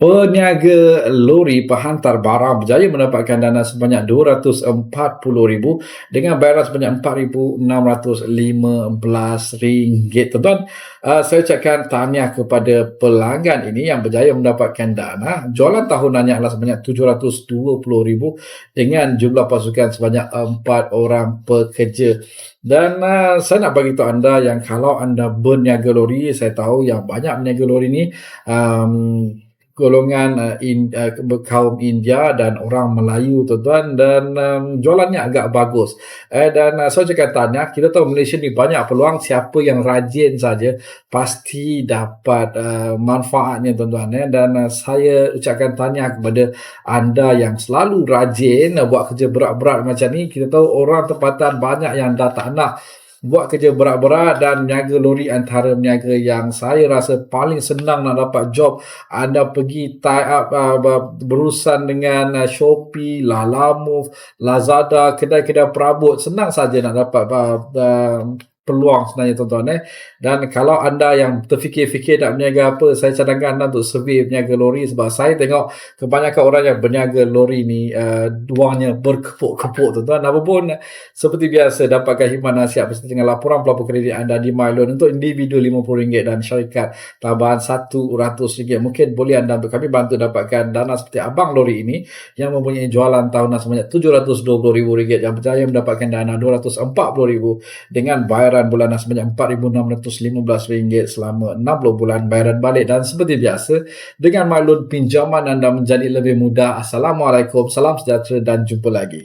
Peniaga lori penghantar barang berjaya mendapatkan dana sebanyak RM240,000 dengan bayaran sebanyak RM4,615. Tuan-tuan, uh, saya ucapkan tahniah kepada pelanggan ini yang berjaya mendapatkan dana. Jualan tahunannya adalah sebanyak RM720,000 dengan jumlah pasukan sebanyak 4 orang pekerja. Dan uh, saya nak bagi tahu anda yang kalau anda berniaga lori, saya tahu yang banyak berniaga lori ni um, golongan uh, in, uh, kaum India dan orang Melayu tuan-tuan dan um, jualannya agak bagus. Eh, dan uh, saya cakap tanya, kita tahu Malaysia ni banyak peluang siapa yang rajin saja pasti dapat uh, manfaatnya tuan-tuan eh. dan uh, saya ucapkan tanya kepada anda yang selalu rajin uh, buat kerja berat-berat macam ni. Kita tahu orang tempatan banyak yang dah tak nak buat kerja berat-berat dan meniaga lori antara meniaga yang saya rasa paling senang nak dapat job anda pergi tie up uh, berurusan dengan uh, Shopee, Lalamove, Lazada, kedai-kedai perabot senang saja nak dapat uh, uh, peluang sebenarnya tuan-tuan eh. Dan kalau anda yang terfikir-fikir nak berniaga apa, saya cadangkan anda untuk survey berniaga lori sebab saya tengok kebanyakan orang yang berniaga lori ni uh, wangnya berkepuk-kepuk tuan-tuan. Apapun seperti biasa dapatkan khidmat nasihat beserta dengan laporan pelapor kredit anda di MyLoan untuk individu RM50 dan syarikat tambahan RM100. Mungkin boleh anda kami bantu dapatkan dana seperti abang lori ini yang mempunyai jualan tahunan sebanyak RM720,000 yang berjaya mendapatkan dana RM240,000 dengan bayaran bayaran bulanan sebanyak RM4,615 selama 60 bulan bayaran balik dan seperti biasa dengan maklum pinjaman anda menjadi lebih mudah. Assalamualaikum, salam sejahtera dan jumpa lagi.